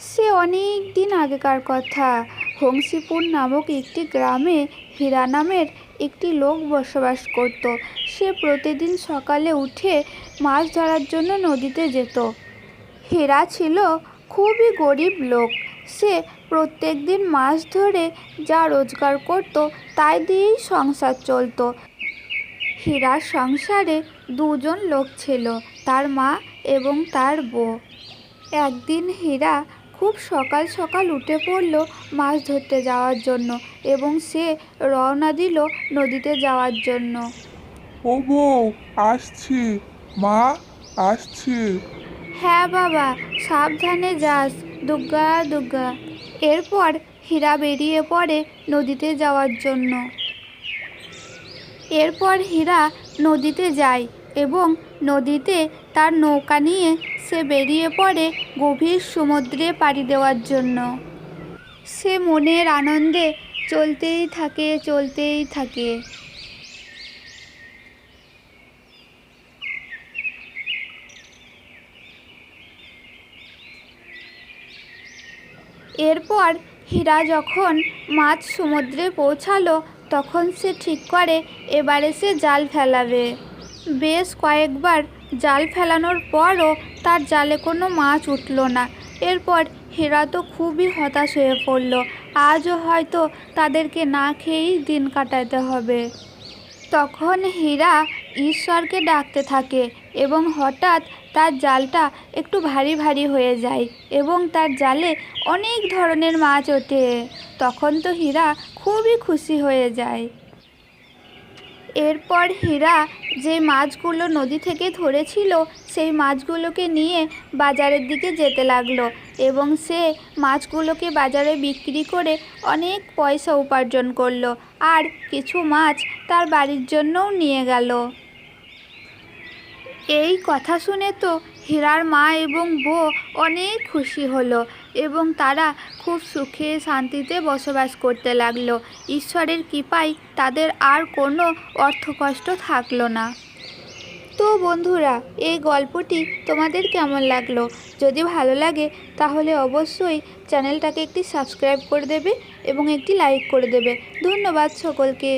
সে অনেক দিন আগেকার কথা। হংসীপুর নামক একটি গ্রামে হীরা নামের একটি লোক বসবাস করত। সে প্রতিদিন সকালে উঠে মাছ ধরার জন্য নদীতে যেত। হীরা ছিল খুবই গরিব লোক। সে প্রত্যেক দিন মাছ ধরে যা রোজগার করত তাই দিয়েই সংসার চলতো। হীরার সংসারে দুজন লোক ছিল, তার মা এবং তার বউ। একদিন হীরা খুব সকাল সকাল উঠে পড়ল মাছ ধরতে যাওয়ার জন্য এবং সে রওনা দিল নদীতে যাওয়ার জন্য। ও বউ আসছি। মা আসছি। হ্যাঁ বাবা সাবধানে যাস দুগ্গা দুগ্গা। এরপর হীরা বেরিয়ে পড়ে নদীতে যাওয়ার জন্য। এরপর হীরা নদীতে যায় এবং নদীতে তার নৌকা নিয়ে সে বেরিয়ে পড়ে গভীর সমুদ্রে পাড়ি দেওয়ার জন্য। সে মনের আনন্দে চলতেই থাকে চলতেই থাকে। এরপর হীরা যখন মাছ সমুদ্রে পৌঁছালো, তখন সে ঠিক করে, এবারে সে জাল ফেলাবে। বেশ কয়েকবার জাল ফেলানোর পরও তার জালে কোনো মাছ উঠল না। এরপর হীরা তো খুবই হতাশ হয়ে পড়ল। আজও হয়তো তাদেরকে না খেয়েই দিন কাটাতে হবে। তখন হীরা ঈশ্বরকে ডাকতে থাকে এবং হঠাৎ তার জালটা একটু ভারী ভারী হয়ে যায় এবং তার জালে অনেক ধরনের মাছ ওঠে। তখন তো হীরা খুবই খুশি হয়ে যায়। এরপর হীরা যে মাছগুলো নদী থেকে ধরেছিল, সেই মাছগুলোকে নিয়ে বাজারের দিকে যেতে লাগল এবং সে মাছগুলোকে বাজারে বিক্রি করে অনেক পয়সা উপার্জন করল আর কিছু মাছ তার বাড়ির জন্যও নিয়ে গেল। এই কথা শুনে তো হীরার মা এবং বউ অনেক খুশি হলো এবং তারা খুব সুখে শান্তিতে বসবাস করতে লাগল। ঈশ্বরের কৃপায় তাদের আর কোনো অর্থকষ্ট থাকল না। তো বন্ধুরা, এই গল্পটি তোমাদের কেমন লাগল? যদি ভালো লাগে, তাহলে অবশ্যই চ্যানেলটাকে একটি সাবস্ক্রাইব করে দেবে এবং একটি লাইক করে দেবে। ধন্যবাদ সকলকে।